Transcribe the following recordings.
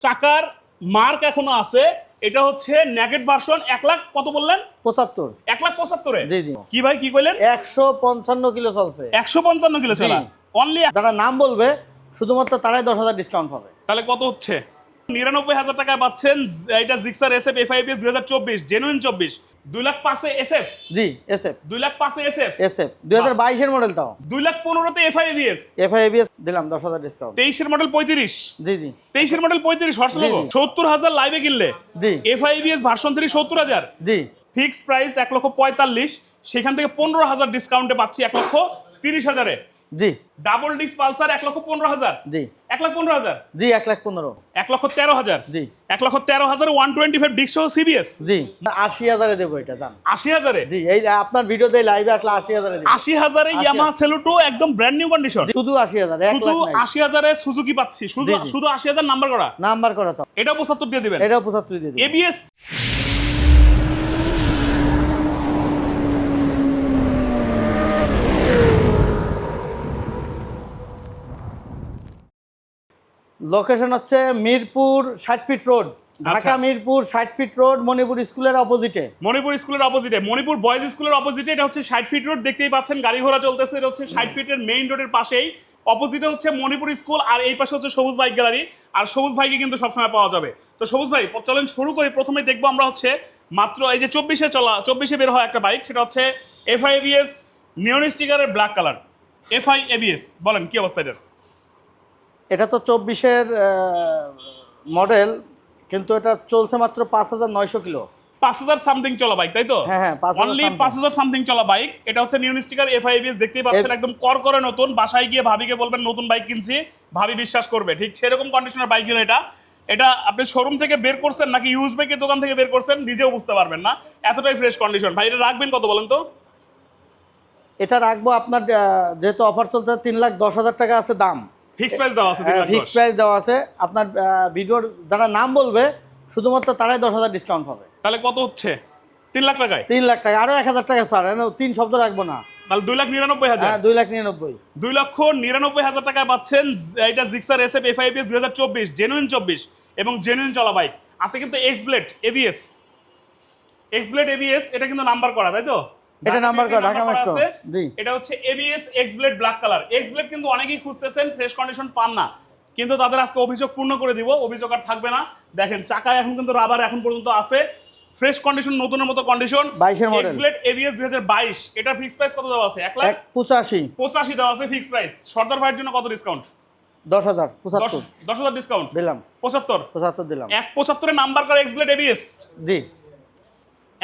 চাকার মার্ক এখনও আছে এটা হচ্ছে নেগেট ভার্সন এক লাখ কত বললেন? পঁচাত্তর। এক লাখ পঁচাত্তরে? জি জি। কি ভাই কি কইলেন? একশো পঞ্চান্ন কিলো চলছে। একশো পঞ্চান্ন কিলো চলা। অনলি যারা নাম বলবে শুধুমাত্র তারাই দশ হাজার ডিসকাউন্ট পাবে। তাহলে কত হচ্ছে? নিরানব্বই হাজার টাকায় পাচ্ছেন এটা জিক্সার এসএফ এফ আইপিএস দুই হাজার চব্বিশ জেনুইন চব্বিশ। দুই লাখ পাঁচে এসএফ জি এস এফ দুই লাখ পাঁচে এসএফ এস এফ দুই হাজার বাইশের মডেল তাও। দুই লাখ পনেরোতে F IPS F I ABS দিলাম দশ হাজার ডিসকাউন্ট তেইশের মডেল পঁয়ত্রিশ। জি জি। তেইশের মডেল পঁয়ত্রিশ হর্স জি, সত্তর হাজার লাইভে কিনলে। জি। এফ আইবিএস ভার্সন থ্রি সত্তর হাজার। জি। ফিক্সড প্রাইস এক লক্ষ পঁয়তাল্লিশ। সেখান থেকে পনেরো হাজার ডিসকাউন্টে পাচ্ছি এক লক্ষ তিরিশ হাজারে। জি। ডাবল ডিস্ক পালসার এক লক্ষ পনেরো হাজার। জি। এক লাখ পনেরো হাজার? জি এক লাখ পনেরো। এক লক্ষ তেরো হাজার? জি। এক লক্ষ তেরো হাজার ওয়ান টোয়েন্টি ফাইভ ডিস্ক সহ সিবিএস জি। আশি হাজারে দেবো এটা জান। আশি হাজারে? জি এই আপনার ভিডিওতে লাইভে আসলে আশি হাজারে আশি হাজারে ইয়ামা সেলুটো একদম ব্র্যান্ড নিউ কন্ডিশন শুধু আশি হাজার শুধু আশি হাজারে সুজুকি পাচ্ছি। শুধু। শুধু আশি হাজার নাম্বার করা। নাম্বার করা তো। এটা পঁচাত্তর দিয়ে দিবেন। এটাও পঁচাত্তর দিয়ে দিই এবিএস লোকেশন হচ্ছে মিরপুর ষাট ফিট রোড ঢাকা আচ্ছা। মিরপুর ষাট ফিট রোড মণিপুর স্কুলের অপোজিটে মণিপুর স্কুলের অপোজিটে মণিপুর বয়েজ স্কুলের অপোজিটে এটা হচ্ছে ষাট ফিট রোড দেখতেই পাচ্ছেন গাড়ি ঘোড়া চলতেছে এটা হচ্ছে ষাট ফিটের মেইন রোডের পাশেই। অপোজিটে হচ্ছে মণিপুর স্কুল আর এই পাশে হচ্ছে সবুজ বাইক গ্যালারি আর সবুজ ভাইকে কিন্তু সবসময় পাওয়া যাবে। তো সবুজ ভাই চলেন শুরু করি। প্রথমে দেখব আমরা হচ্ছে মাত্র এই যে চব্বিশে চলা চব্বিশে বের হয় একটা বাইক সেটা হচ্ছে এফআই এবিএস নিয়ন স্টিকারের ব্ল্যাক কালার এফআই এবিএস বলেন কি অবস্থা এটার? এটা তো চব্বিশের মডেল কিন্তু এটা চলছে মাত্র পাঁচ হাজার নয়শো কিলো। পাঁচ হাজার সামথিং চলা বাইক তাই তো? হ্যাঁ, হ্যাঁ, অনলি পাঁচ হাজার সামথিং চলা বাইক এটা হচ্ছে নিউ স্টিকার এফআইবিএস দেখতেই পাচ্ছেন একদম কর করে নতুন। বাসায় গিয়ে ভাবিকে বলবেন নতুন বাইক কিনছি। ভাবি বিশ্বাস করবে। ঠিক সেরকম কন্ডিশনের বাইক গেলে এটা। এটা আপনি শোরুম থেকে বের করছেন নাকি ইউজ বাইকের দোকান থেকে বের করছেন নিজেও বুঝতে পারবেন না। এতটাই ফ্রেশ কন্ডিশন ভাই এটা রাখবেন কত বলেন তো? এটা রাখব আপনার যেহেতু অফার চলছে তিন লাখ দশ হাজার টাকা আছে দাম। ফিক্স প্রাইস দেওয়া আছে ফিক্স প্রাইস দেওয়া আছে। আপনার ভিডিওর যারা নাম বলবে শুধুমাত্র তারাই দশ হাজার ডিসকাউন্ট পাবে তাহলে কত হচ্ছে? তিন লাখ টাকায়? তিন লাখ টাকা আরও এক হাজার টাকা স্যার তিন শব্দ রাখব না। তাহলে দুই লাখ নিরানব্বই হাজার। হ্যাঁ দুই লাখ নিরানব্বই। দুই লক্ষ নিরানব্বই হাজার টাকায় পাচ্ছেন এটা জিক্সার এসএফ এফআইপিএস দুই হাজার চব্বিশ জেনুইন চব্বিশ এবং জেনুইন চলা বাইক আছে কিন্তু X blade ABS X blade ABS এটা কিন্তু নাম্বার করা তাই তো? এটা নাম্বার করা, ঢাকা মেট্রো। জি। এটা হচ্ছে ABS X blade black colour X blade কিন্তু অনেকেই খুঁজতেছেন ফ্রেশ কন্ডিশন পান না। কিন্তু তাদের আজকে অভিযোগ পূর্ণ করে দিব অভিযোগ আর থাকবে না। দেখেন চাকা এখন কিন্তু রাবার এখন পর্যন্ত আছে। ফ্রেশ কন্ডিশন নতুনের মতো কন্ডিশন 22 এর model। এক্স ব্লেড এবিএস দুই হাজার বাইশ এটা ফিক্স প্রাইস কত দেওয়া আছে? এক লাখ? এক পঁচাশি। পঁচাশি দেওয়া আছে ফিক্স প্রাইস সর্দার ভাইয়ের জন্য কত ডিসকাউন্ট দশ হাজার দশ পঁচাত্তর। দশ হাজার ডিসকাউন্ট দিলাম। পঁচাত্তর? পঁচাত্তর দিলাম। এক পঁচাত্তরে নাম্বার করে এক্সব্লেড এবিএস জি।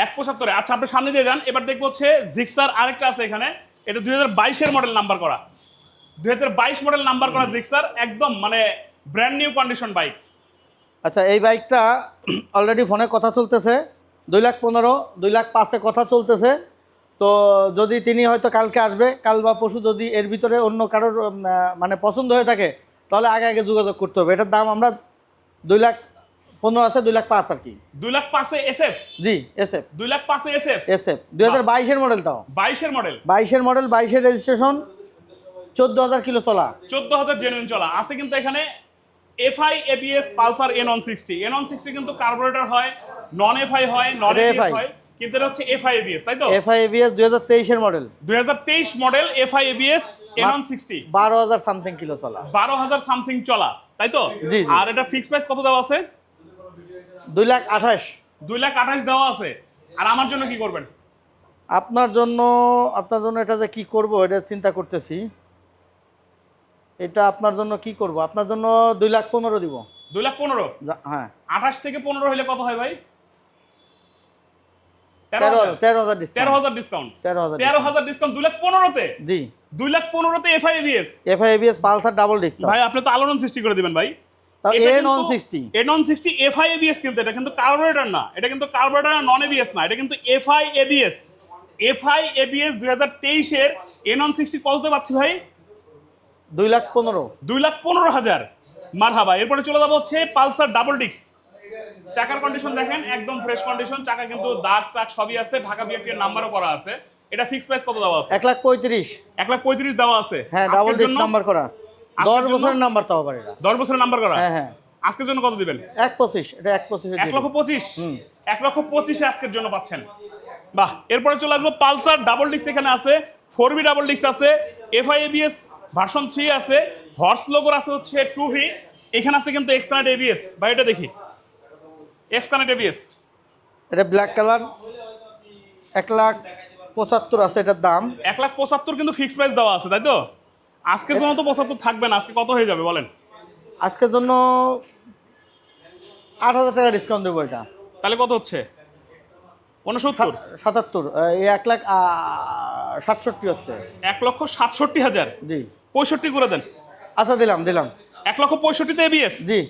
এক পঁচাত্তরে আচ্ছা আপনি সামনে দিয়ে যান। এবার দেখব হচ্ছে জিক্সার আরেকটা আছে এখানে। এটা দুই হাজার বাইশের মডেল নাম্বার করা। দুই হাজার বাইশ মডেল নাম্বার করা জিক্সার একদম মানে ব্র্যান্ড নিউ কন্ডিশন বাইক আচ্ছা এই বাইকটা অলরেডি ফোনে কথা চলতেছে। দুই লাখ পনেরো দুই লাখ পাঁচে কথা চলতেছে। তো যদি তিনি হয়তো কালকে আসবে কাল বা পরশু যদি এর ভিতরে অন্য কারোর মানে পছন্দ হয়ে থাকে তাহলে আগে আগে যোগাযোগ করতে হবে। এটার দাম আমরা দুই লাখ পনেরো আছে দুই লাখ পাঁচ আর কি। দুই লাখ পাঁচে এসএফ জি এস এফ দুই লাখ পাঁচে এসএফ এস এফ দুই হাজার বাইশের মডেল তাও। বাইশের মডেল বাইশের মডেল বাইশের রেজিস্ট্রেশন চোদ্দ হাজার কিলো চলা। চোদ্দ হাজার জেনুইন চলা। আছে কিন্তু এখানে FI ABS Pulsar N one sixty N one sixty কিন্তু কার্বোরেটর হয় নন এফআই হয় নন এবিএস হয় কিন্তু এটা হচ্ছে এফআই এবিএস তাই তো? এফ আই এবিএস হাজার তেইশের মডেল দুই হাজার তেইশ model FI ABS N one sixty বারো হাজার সামথিং কিলো চলা। বারো হাজার সামথিং চলা তাই তো? জি, জি। আর এটা ফিক্স প্রাইস কত দেওয়া আছে? দুই লাখ আঠাশ। দুই লাখ আঠাশ দেওয়া আছে। আর আমার জন্য কি করবেন? আপনার জন্য আপনার জন্য এটা যে কি করব এটা চিন্তা করতেছি। এটা আপনার জন্য কি করব? আপনার জন্য দুই লাখ পনেরো দিব। দুই লাখ পনেরো? হ্যাঁ। আঠাশ থেকে পনেরো হলে কত হয় ভাই? তেরো হাজার। তেরো হাজার ডিসকাউন্ট তেরো হাজার ডিসকাউন্ট দুই লাখ পনেরোতে? জি। দুই লাখ পনেরোতে FI ABS F I ABS Pulsar double disc ভাই আপনি তো আলোড়ন সৃষ্টি করে দিবেন ভাই। এটা কিন্তু কার্বোরেটর না এটা কিন্তু কার্বোরেটর নন এবিএস না এটা কিন্তু এফআই এবিএস এফআই এবিএস দুই হাজার তেইশের এ নন সিক্সটি কততে পাচ্ছি ভাই? দুই লাখ পনেরো। দুই লাখ পনেরো হাজার। মার হাবা এরপরে চলে যাব হচ্ছে পালসার ডাবল ডিক্স চাকার কন্ডিশন দেখেন একদম ফ্রেশ কন্ডিশন চাকা কিন্তু দাগ টাগ সবই আছে ঢাকা বিআরটির নাম্বারও করা আছে। এটা ফিক্স প্রাইস কত দেওয়া আছে? এক লাখ পঁয়ত্রিশ। এক লাখ পঁয়ত্রিশ দেওয়া আছে। হ্যাঁ ডাবল ডিস্ক নাম্বার করা। দশ বছরের নাম্বার তাও পারে দশ বছরের নাম্বার করা? হ্যাঁ হ্যাঁ। আজকের জন্য কত দিবেন? এক পঁচিশ এটা এক পঁচিশে এক লক্ষ পঁচিশ? এক লক্ষ পঁচিশে আজকের জন্য পাচ্ছেন। বাহ এরপরে চলে আসব পালসার ডাবল ডিস্ক এখানে আছে ফোর বি ডাবল ডিস্ক আছে এফআই এবিএস ভার্সন থ্রি আছে হর্স লোগোর আছে হচ্ছে টু ভি এখানে আছে কিন্তু এক্সকানেট এবিএস বা এটা দেখি। এক্সকানেট এবিএস এটা ব্ল্যাক কালার এক লাখ পঁচাত্তর আছে এটার দাম। এক লাখ পঁচাত্তর কিন্তু ফিক্সড প্রাইস দেওয়া আছে তাই তো? আজকের জন্য তো পঁচাত্তর থাকবে না আজকে কত হয়ে যাবে বলেন? আজকের জন্য আট হাজার টাকা ডিসকাউন্ট দেবো এটা। তাহলে কত হচ্ছে? উনসত্তর? সাতাত্তর এই এক লাখ সাতষট্টি হচ্ছে। এক লক্ষ সাতষট্টি হাজার? জি। পঁয়ষট্টি করে দেন। আচ্ছা দিলাম দিলাম। এক লক্ষ পঁয়ষট্টিতে এবিএস জি।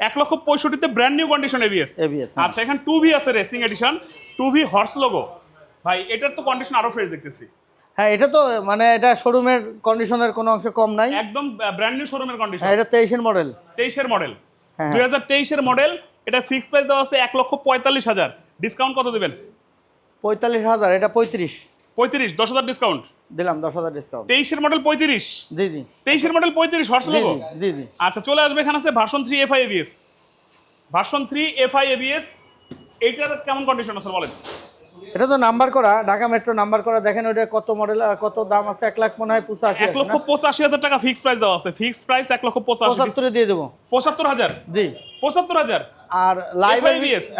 এক লক্ষ পঁয়ষট্টিতে ব্র্যান্ড নিউ কন্ডিশন এবিএস হ্যাঁ। আচ্ছা এখানে টু ভি আছে racing edition two V horse logo ভাই এটার তো কন্ডিশন আরও ফ্রেশ দেখতেছি। হ্যাঁ এটা তো মানে এটা শোরুমের কন্ডিশনের কোনো অংশে কম নাই। একদম ব্র্যান্ড নিউ শোরুমের কন্ডিশন হ্যাঁ এটা তেইশের মডেল তেইশের মডেল হ্যাঁ। দুই হাজার তেইশের মডেল এটা ফিক্স প্রাইস দেওয়া আছে এক লক্ষ পঁয়তাল্লিশ হাজার। ডিসকাউন্ট কত দিবেন? পঁয়তাল্লিশ হাজার এটা পঁয়ত্রিশ। পঁয়ত্রিশ দশ হাজার ডিসকাউন্ট দিলাম দশ হাজার ডিসকাউন্ট তেইশের মডেল পঁয়ত্রিশ? জি জি। তেইশের মডেল পঁয়ত্রিশ হর্স লোগো জি জি জি। আচ্ছা চলে আসবে এখানে আছে version three FI ABS version three FI ABS এইটার কেমন কন্ডিশন আছে বলেন? এটা তো নাম্বার করা ঢাকা মেট্রো নাম্বার করা দেখেন ওটা কত মডেল কত দাম আছে এক লাখ মনে হয় পঁচাশি এক লক্ষ পঁচাশি হাজার টাকা ফিক্স প্রাইস দেওয়া আছে। ফিক্স প্রাইস এক লক্ষ পঁচাশি। পঁচাত্তরে দিয়ে দেবো। পঁচাত্তর হাজার? জি। পঁচাত্তর হাজার? আর লাইভের?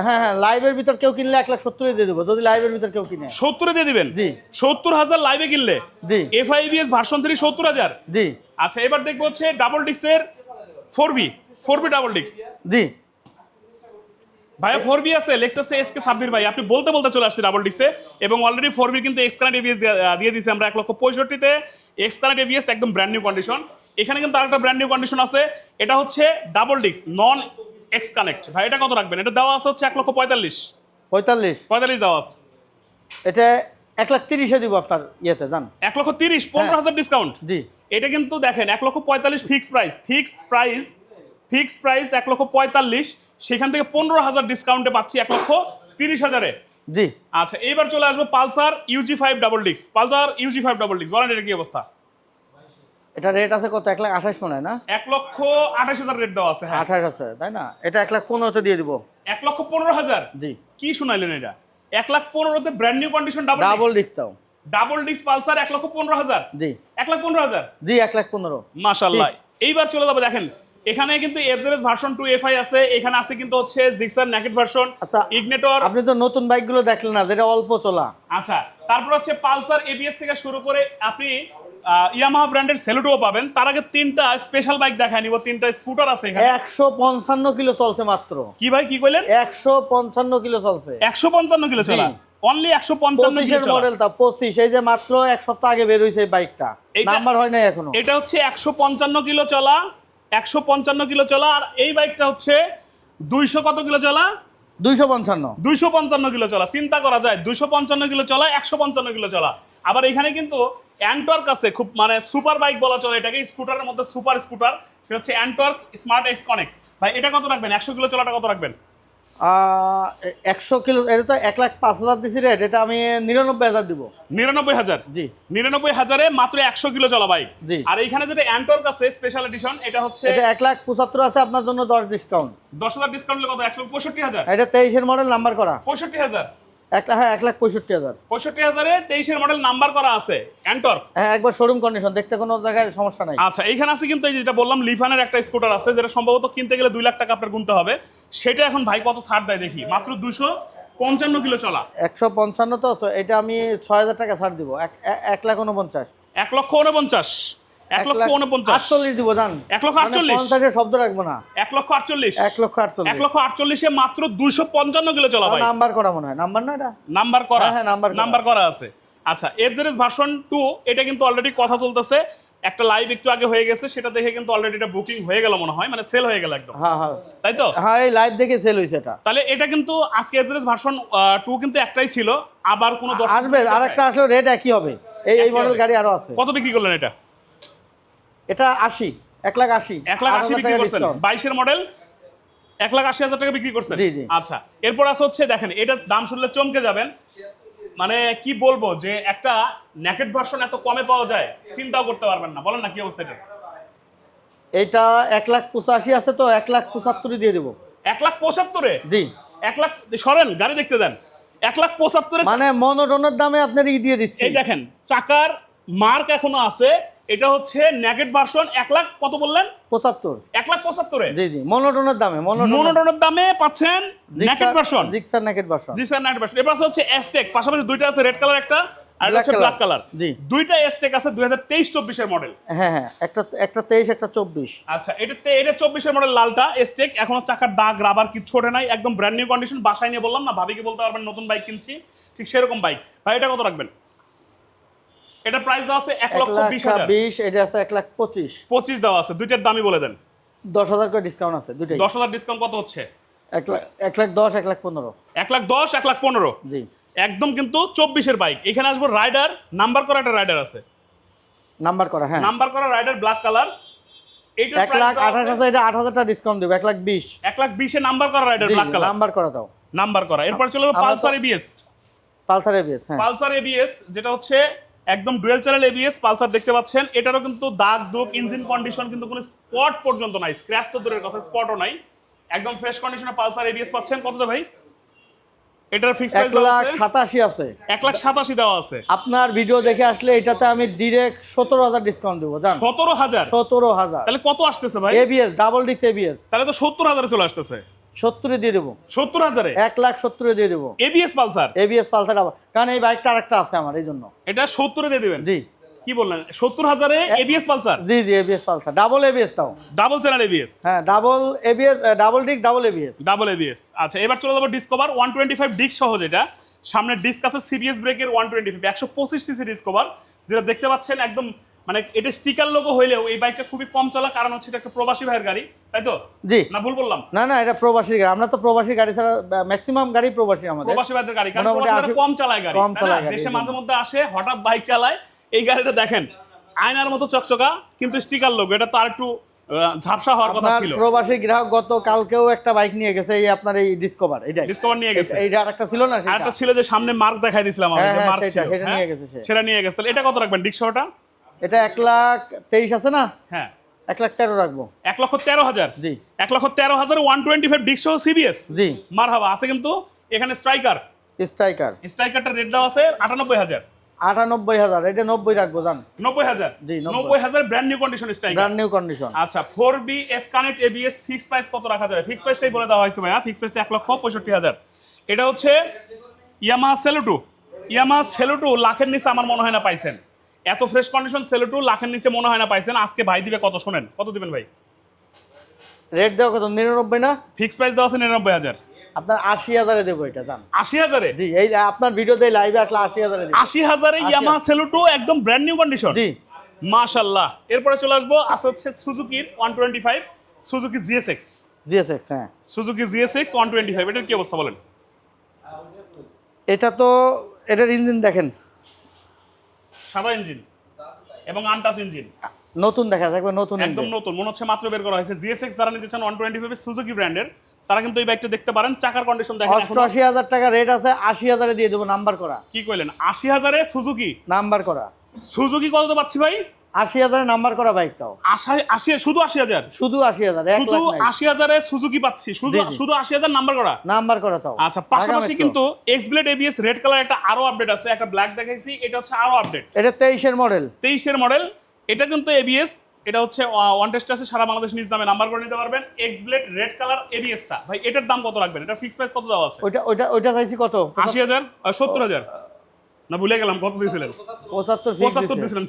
হ্যাঁ হ্যাঁ লাইভের ভিতর কেউ কিনলে এক লাখ সত্তরে দিয়ে দেবো যদি লাইভের ভিতর কেউ কিনে। সত্তরে দিয়ে দিবেন? জি। সত্তর হাজার লাইভে কিনলে? জি। এফআইবিএস ভার্সন থ্রি সত্তর হাজার? জি। আচ্ছা এবার দেখব হচ্ছে double ডিক্সের four V four V double ডিক্স জি। ভাইয়া ফোর বি আছে লেক্সাস এস কে সাব্বির ভাই। আপনি বলতে বলতে চলে আসছে ডাবল ডিক্সে এবং অলরেডি ফোর বি কিন্তু এক্স কানেক্ট এভিএস দিয়ে দিয়েছি আমরা এক লক্ষ পঁয়ষট্টিতে। এক্স কানেক্ট এভিএস একদম ব্র্যান্ড নিউ কন্ডিশন এখানে কিন্তু আরেকটা ব্র্যান্ড নিউ কন্ডিশন আছে এটা হচ্ছে ডাবল ডিক্স নন এক্স কানেক্ট ভাই এটা কত রাখবেন? এটা দেওয়া আছে হচ্ছে এক লক্ষ পঁয়তাল্লিশ। পঁয়তাল্লিশ। পঁয়তাল্লিশ দেওয়া আছে। এটা এক লাখ তিরিশে দিব আপনার ইয়েতে জান? এক লক্ষ তিরিশ পনেরো হাজার ডিসকাউন্ট জি। এটা কিন্তু দেখেন এক লক্ষ পঁয়তাল্লিশ fixed price fixed price fixed price এক লক্ষ পঁয়তাল্লিশ। সেখান থেকে পনেরো হাজার ডিসকাউন্টে পাচ্ছি এক লক্ষ তিরিশ হাজারে। জি। আচ্ছা এবার চলে আসব Pulsar UG five double discs Pulsar UG five double discs বলেন এটা কি অবস্থা? এটা রেট আছে কত? এক লাখ আঠাশ মনে হয় না? এক লক্ষ আঠাশ হাজার রেট দেওয়া আছে হ্যাঁ। আঠাশ আছে তাই না? এটা এক লাখ পনেরোতে দিয়ে দিব। এক লক্ষ পনেরো হাজার? জি। কি শুনাইলেন এটা? এক লাখ পনেরোতে brand new condition double double disc দাও। ডাবল ডিক্স পালসার এক লক্ষ পনেরো হাজার? জি। এক লাখ পনেরো হাজার? জি এক লাখ পনেরো। মাশাল্লাহ এইবার চলে যাব দেখেন এখানে কিন্তু এফজেরেস ভার্সন টু এফআই আছে এখানে আছে কিন্তু হচ্ছে জিক্সার ন্যাকেট ভার্সন আচ্ছা। ইগনেটর আপনি তো নতুন বাইকগুলো দেখলেন না যেটা অল্প চলা। আচ্ছা তারপর হচ্ছে পালসার এবিএস থেকে শুরু করে আপনি ইয়ামাহা ব্র্যান্ডের সেলুটোও পাবেন। তার আগে তিনটা স্পেশাল বাইক দেখায় নিব তিনটা স্কুটার আছে এখানে। একশো পঞ্চান্ন কিলো চলছে মাত্র। কি ভাই কি কইলেন? একশো পঞ্চান্ন কিলো চলছে। একশো পঞ্চান্ন কিলো চলা। অনলি একশো পঞ্চান্ন কিলো পঁচিশের চলা। মডেল তা পঁচিশ এই যে মাত্র এক সপ্তাহ আগে বের এই বাইকটা নাম্বার হয় নাই এখনও। এটা হচ্ছে একশো পঞ্চান্ন কিলো চলা। একশো পঞ্চান্ন কিলো চলা আর এই বাইকটা হচ্ছে দুইশো কত কিলো চলা? দুইশো পঞ্চান্ন। দুইশো পঞ্চান্ন কিলো চলা। চিন্তা করা যায় দুইশো পঞ্চান্ন কিলো চলা একশো পঞ্চান্ন কিলো চলা। আবার এখানে কিন্তু অ্যান্টওয়ার্ক আছে খুব মানে সুপার বাইক বলা চলে এটাকে স্কুটারের মধ্যে সুপার স্কুটার সেটা হচ্ছে অ্যান্টওয়ার্ক স্মার্ট এক্স কানেক্ট ভাই এটা কত রাখবেন? একশো কিলো চলাটা কত রাখবেন? একশো কিলো এটা তো এক লাখ পাঁচ হাজার দিছি রেট এটা আমি নিরানব্বই হাজার দিব। নিরানব্বই হাজার? জি। নিরানব্বই হাজারে মাত্র একশো কিলো চলা বাইক জি। আর এইখানে যেটা অ্যান্টর্ক আছে স্পেশাল এডিশন এটা হচ্ছে এটা এক লাখ পঁচাত্তর আছে আপনার জন্য দশ ডিসকাউন্ট দশ হাজার ডিসকাউন্ট কত? একশো পঁয়ষট্টি হাজার? এটা তেইশের মডেল নাম্বার করা। পঁয়ষট্টি হাজার। এক লাখ হ্যাঁ এক লাখ পঁয়ষট্টি হাজার। পঁয়ষট্টি হাজারে তেইশের মডেল নাম্বার করা আছে অ্যান্টর্ক হ্যাঁ একবার শোরুম কন্ডিশন দেখতে কোনো জায়গায় সমস্যা নাই। আচ্ছা এইখানে আছে কিন্তু এই যেটা বললাম লিফানের একটা স্কুটার আছে যেটা সম্ভবত কিনতে গেলে দুই লাখ টাকা আপনার গুনতে হবে। সেটা এখন ভাই কত ছাড় দেয় দেখি। মাত্র দুশো পঞ্চান্ন কিলো চলা। একশো পঞ্চান্ন তো এটা আমি ছয় হাজার টাকা ছাড় দিব। এক লাখ উনপঞ্চাশ এক লক্ষ উনপঞ্চাশ এক লক্ষ উনপঞ্চাশ আটচল্লিশ দিব জান। এক লক্ষ আটচল্লিশ? শব্দ রাখব না। এক লক্ষ আটচল্লিশ। এক লক্ষ আটচল্লিশ। এক লক্ষ আটচল্লিশে মাত্র দুইশো পঞ্চান্ন কিলো চলা ভাই। নাম্বার করা মনে হয়। নাম্বার না এটা? নাম্বার করা। হ্যাঁ, নাম্বার নাম্বার করা আছে। আচ্ছা ভার্সন টু এটা কিন্তু অলরেডি কথা চলতেছে। একটা লাইভ একটু আগে হয়ে গেছে সেটা দেখে কিন্তু অলরেডি এটা বুকিং হয়ে গেল মনে হয়। মানে সেল হয়ে গেল একদম। হ্যাঁ হ্যাঁ। তাই তো? হ্যাঁ এই লাইভ দেখে সেল হয়েছে এটা। তাহলে এটা কিন্তু আজকে ভার্সন টু কিন্তু একটাই ছিল। আবার কোনো আসবে আরেকটা আসলে রেট একই হবে। এই এই মডেল গাড়ি আরও আছে। কত বিক্রি করলেন এটা? এটা আশি এক লাখ আশি। এক লাখ আশি বিক্রি করছেন। বাইশের মডেল এক লাখ আশি হাজার টাকা বিক্রি করছেন। আচ্ছা এরপর হচ্ছে দেখেন এটার দাম শুনলে চমকে যাবেন। মানে কি বলব যে একটা নেকেট ভার্সন এত কমে পাওয়া যায় চিন্তাও করতে পারবেন না। বলেন না কি অবস্থা এটা? এইটা এক লাখ পঁচাশি আছে তো এক লাখ পঁচাত্তরই দিয়ে দেবো। এক লাখ পঁচাত্তরে? জি। এক লাখ সরেন গাড়ি দেখতে দেন। এক লাখ পঁচাত্তরে মানে মনোটনের দামে আপনার ই দিয়ে দিচ্ছে। এই দেখেন চাকার মার্ক এখনও আছে এটা হচ্ছে নেগেট ভার্সন এক লাখ কত বললেন? পঁচাত্তর। এক লাখ পঁচাত্তরে জি জি মনোটনের দামে মনোটনের। দামে পাচ্ছেন naked version. Gixxer naked version. জি স্যার নাইট ভার্সন। এবার হচ্ছে এসটেক পাশাপাশি দুইটা আছে রেড কালার একটা আর হচ্ছে ব্ল্যাক কালার জি। দুইটা এসটেক আছে দুই হাজার তেইশ চব্বিশের মডেল হ্যাঁ হ্যাঁ একটা একটা তেইশ একটা চব্বিশ। আচ্ছা এটাতে এটা চব্বিশের মডেল লালটা এসটেক এখনও চাকার দাগ রাবার কিছু ওঠে নাই একদম ব্র্যান্ড নিউ কন্ডিশন বাসায় নিয়ে বললাম না ভাবিকে বলতে পারবেন নতুন বাইক কিনছি। ঠিক সেরকম বাইক ভাই এটা কত রাখবেন? এটা প্রাইস দেওয়া আছে এক লক্ষ বিশ হাজার। বিশ এটা আছে এক লাখ পঁচিশ। পঁচিশ দেওয়া আছে দুইটার দামই বলে দেন। দশ হাজার করে ডিসকাউন্ট আছে দুটাই দশ হাজার ডিসকাউন্ট কত হচ্ছে? এক লাখ এক লাখ দশ এক লাখ পনেরো। এক লাখ দশ এক লাখ পনেরো? জি। একদম কিন্তু চব্বিশের বাইক এখানে আসব রাইডার নাম্বার করা একটা রাইডার আছে। নাম্বার করা হ্যাঁ। নাম্বার করা রাইডার ব্ল্যাক কালার এক লাখ আঠাশ হাজার এটা আট হাজার টাকা ডিসকাউন্ট দেবো এক লাখ বিশ। এক লাখ বিশে নাম্বার করা রাইডার ব্ল্যাক কালার নাম্বার করা দাও। নাম্বার করা। এরপর চলে পালসার এবিএস পালসার এবিএস হ্যাঁ। পালসার এবিএস যেটা হচ্ছে একদম ডুয়েল চ্যানেল এবিএস পালসার দেখতে পাচ্ছেন। এটারও কিন্তু দাগ দুগ ইঞ্জিন কন্ডিশন কিন্তু কোনো স্পট পর্যন্ত নাই। স্ক্র্যাচ তো দূরের কথা স্পটও নাই। একদম ফ্রেশ কন্ডিশনে পালসার এবিএস পাচ্ছেন। কত ভাই? এটার ফিক্স এক প্রাইস লাখ সাতাশি আছে। এক লাখ সাতাশি দেওয়া আছে। আপনার ভিডিও দেখে আসলে এটাতে আমি ডিরেক্ট সতেরো হাজার ডিসকাউন্ট দেবো জান? তাহলে কত আসতেছে ভাই? এবিএস ডাবল ডিক্স এবিএস তাহলে তো সত্তর হাজারে চলে আসতেছে। সত্তরে দিয়ে দেবো। সত্তর হাজারে? এক লাখ সত্তরে দিয়ে দেবো। ABS Pulsar? এবিএস পালসার আবার। কারণ এই বাইকটা আরেকটা আছে আমার এই জন্য। এটা সত্তরে দিয়ে দিবেন? জি। কি বললেন? সত্তর হাজারে এবিএস পালসার? জি জি এবিএস পালসার। ডাবল এবিএস তাও। ডাবল চ্যানেল এবিএস হ্যাঁ double ABS double disc double ABS double ABS আচ্ছা এবার চলে যাব Discover one twenty five disc সহ যেটা। সামনের ডিস্ক আছে সিবিএস ব্রেকের ওয়ান টোয়েন্টি ফাইভ একশো পঁচিশ সিসি ডিসকভার যেটা দেখতে পাচ্ছেন একদম মানে এটা স্টিকার লোগো হইলেও এই বাইকটা খুবই কম চলা কারণ হচ্ছে এটা একটা প্রবাসী ভাইয়ের গাড়ি তাই তো? জি। না ভুল বললাম? না না এটা প্রবাসী গাড়ি। আমরা তো প্রবাসী গাড়ি ছাড়া ম্যাক্সিমাম গাড়ি প্রবাসী আমাদের। প্রবাসী ভাইদের গাড়ি কারণ প্রবাসীরা কম চালায় গাড়ি কম চালায় গাড়ি, দেশে মাঝে মধ্যে আসে হঠাৎ বাইক চালায়। এই গাড়িটা দেখেন আয়নার মতো চকচকা কিন্তু স্টিকার লোগো এটা তো আর একটু ঝাপসা হওয়ার কথা ছিল। প্রবাসী গ্রাহক গত কালকেও একটা বাইক নিয়ে গেছে এই আপনার এই ডিসকভার এটা ডিসকভার নিয়ে গেছে। এইটা আরেকটা ছিল না আর সেটা? একটা ছিল যে সামনে মার্ক দেখাই দিছিলাম আমি হ্যাঁ, যে হ্যাঁ, মার্ক সেটা, ছিল সেটা হ্যাঁ? নিয়ে গেছে সেটা নিয়ে গেছে। তাহলে এটা কত রাখবেন ডিক্সটা এটা এক লাখ তেইশ আছে না? হ্যাঁ। এক লাখ তেরো রাখব। এক লক্ষ তেরো হাজার? জি। এক লক্ষ তেরো হাজার ওয়ান টোয়েন্টি ফাইভ ডিক্স সিবিএস জি। মার হাবা আছে কিন্তু এখানে স্ট্রাইকার স্ট্রাইকার স্ট্রাইকারটা রেট দেওয়া আছে আটানব্বই হাজার। আটানব্বই হাজার এটা নব্বই রাখব জান। নব্বই হাজার? জি, নব্বই। হাজার brand new condition Striker brand new condition আচ্ছা four V S connect ABS fix price কত রাখা যাবে? ফিক্স প্রাইসটাই বলে দেওয়া হয়েছে ভাইয়া ফিক্স প্রাইসটা এক লক্ষ পঁয়ষট্টি হাজার। এটা হচ্ছে ইয়ামা সেলুটু ইয়ামা সেলুটু লাখের নিচে আমার মনে হয় না পাইছেন। এত ফ্রেশ কন্ডিশন সেলুটু লাখের নিচে মনে হয় না পাইছেন। আজকে ভাই দিবে কত? শোনেন কত দিবেন ভাই? রেট দেওয়া কত? নিরানব্বই না? ফিক্স প্রাইস দেওয়া আছে নিরানব্বই হাজার। আপনার আশি হাজারে দেবো এটা জান। আশি হাজারে? জি এই আপনার ভিডিওতে লাইভে আসলে আশি হাজারে আশি হাজারে ইয়ামা সেলুটু একদম ব্র্যান্ড নিউ কন্ডিশন জি। মাশাল্লাহ এরপরে চলে আসব আছে হচ্ছে সুজুকির one twenty five Suzuki GSX GSX হ্যাঁ। Suzuki GSX one twenty five এটার কি অবস্থা বলেন? এটা তো এটার ইঞ্জিন দেখেন। সাদা ইঞ্জিন এবং আনটাচ ইঞ্জিন। নতুন দেখা যাবে নতুন একদম নতুন মনে হচ্ছে মাত্র বের করা হয়েছে। জিএসএক্স যারা নিতে চান ওয়ান টোয়েন্টি ফাইভ সুজুকি ব্র্যান্ডের তারা কিন্তু এই বাইকটা দেখতে পারেন। চাকার কন্ডিশন দেখেন অষ্টআশি হাজার টাকা রেট আছে আশি হাজারে দিয়ে দেবো নাম্বার করা। কি কইলেন? আশি হাজারে সুজুকি নাম্বার করা। সুজুকি কত পাচ্ছি ভাই? আশি হাজারে নাম্বার করা বাইকটাও আশি আশি শুধু আশি হাজার? শুধু আশি হাজার শুধু আশি হাজারে সুজুকি পাচ্ছি শুধু। শুধু আশি হাজার নাম্বার করা? নাম্বার করা তাও। আচ্ছা পাশাপাশি কিন্তু X blade ABS red colour একটা আরও আপডেট আছে একটা ব্ল্যাক দেখাইছি এটা হচ্ছে আরও আপডেট এটা তেইশের মডেল তেইশের মডেল এটা কিন্তু এবিএস এটা হচ্ছে ওয়ান টেস্ট আছে সারা বাংলাদেশ নিজ নামে নাম্বার করে নিতে পারবেন। এক্স ব্লেড রেড কালার এবিএসটা ভাই এটার দাম কত রাখবেন? এটা ফিক্স প্রাইস কত দেওয়া আছে? ওইটা ওইটা ওইটা চাইছি কত? আশি হাজার সত্তর হাজার। না ভুলে গেলাম কত দিয়েছিলেন?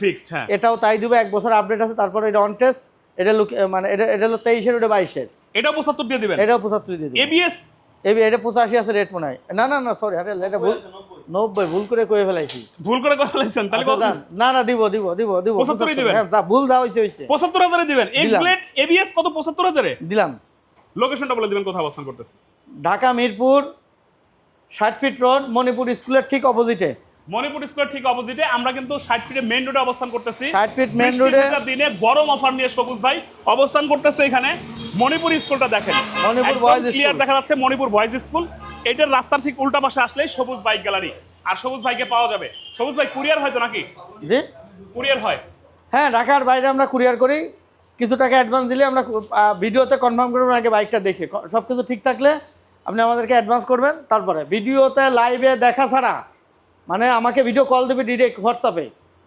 ফিক্সড হ্যাঁ। এটাও তাই দিবে এক বছর আপডেট আছে তারপরে এটা অন টেস্ট এটা লুক মানে এটা এটা হলো ওটা বাইশের। এটা পঁচাত্তর দিয়ে দিবেন? এটাও পঁচাত্তর দিয়ে দিবে এবিএস এবি এটা পঁচাশি আছে রেট মনে হয়। না না না সরি আরে এটা ভুল। নব্বই ভুল করে কয়ে ফেলাইছি। ভুল করে কথা বলেছেন তাহলে আচ্ছা, কত না না দিব দিব দিব দিব। 75 দিবেন? হ্যাঁ যা ভুল দিবেন। এক্স। ব্লেড এবিএস কত পঁচাত্তর হাজারে? দিলাম। লোকেশনটা বলে দিবেন কোথায় অবস্থান করতেছে। ঢাকা মিরপুর ষাট ফিট রোড মণিপুর স্কুলের ঠিক অপোজিটে মণিপুর স্কোয়ার ঠিক অপোজিটে। আমরা কিন্তু ষাট ফিটে মেইন রোডে অবস্থান করতেছি। 60 feet main বৃষ্টির road এ- ভেজা দিনে গরম অফার নিয়ে সবুজ ভাই অবস্থান করতেছে এখানে। মণিপুর স্কুলটা দেখেন। মণিপুর boys ক্লিয়ার দেখা যাচ্ছে মণিপুর বয়েজ স্কুল এটার রাস্তার ঠিক উল্টা পাশে আসলেই সবুজ বাইক গ্যালারি আর সবুজ ভাইকে পাওয়া যাবে। সবুজ ভাই কুরিয়ার হয়তো নাকি? জি। কুরিয়ার হয়। হ্যাঁ ঢাকার বাইরে আমরা কুরিয়ার করি। কিছু টাকা অ্যাডভান্স দিলে আমরা ভিডিওতে কনফার্ম করবেন আগে বাইকটা দেখে। সব কিছু ঠিক থাকলে আপনি আমাদেরকে অ্যাডভান্স করবেন তারপরে ভিডিওতে লাইভে দেখা ছাড়া মানে আমাকে ভিডিও কল দেবে ডিরেক্ট হোয়াটসঅ্যাপে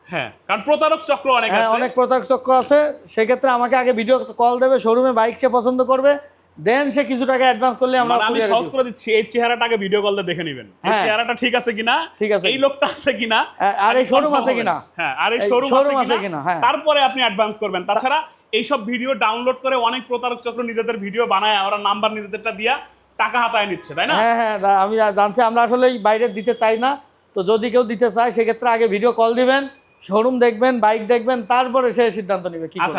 হ্যাঁ কারণ প্রতারক চক্র অনেক হ্যাঁ আছে। অনেক প্রতারক চক্র আছে। সেক্ষেত্রে আমাকে আগে ভিডিও কল দেবে শোরুমে বাইক সে পছন্দ করবে দেন সে কিছু টাকা অ্যাডভান্স করলে আমরা মানে আমি সহজ করে দিচ্ছি এই চেহারাটাকে ভিডিও কল দিয়ে দেখে নেবেন। এই হ্যাঁ। চেহারাটা ঠিক আছে কিনা? ঠিক আছে। এই লোকটা আছে কিনা? হ্যাঁ, আর এই confirm আছে কিনা? হ্যাঁ আর এই শোরুম আছে কিনা? হ্যাঁ। তারপরে আপনি অ্যাডভান্স করবেন। তাছাড়া এইসব ভিডিও ডাউনলোড করে অনেক প্রতারক চক্র নিজেদের ভিডিও বানায় ওরা নাম্বার নিজেদেরটা দিয়া টাকা হাতায় নিচ্ছে তাই না? হ্যাঁ হ্যাঁ আমি জানছি আমরা আসলে বাইরে দিতে চাই না। তো যদি কেউ দিতে চায়, সেক্ষেত্রে আগে ভিডিও কল দিবেন শোরুম দেখবেন বাইক দেখবেন, তারপরে সে সিদ্ধান্ত নেবে কি আচ্ছা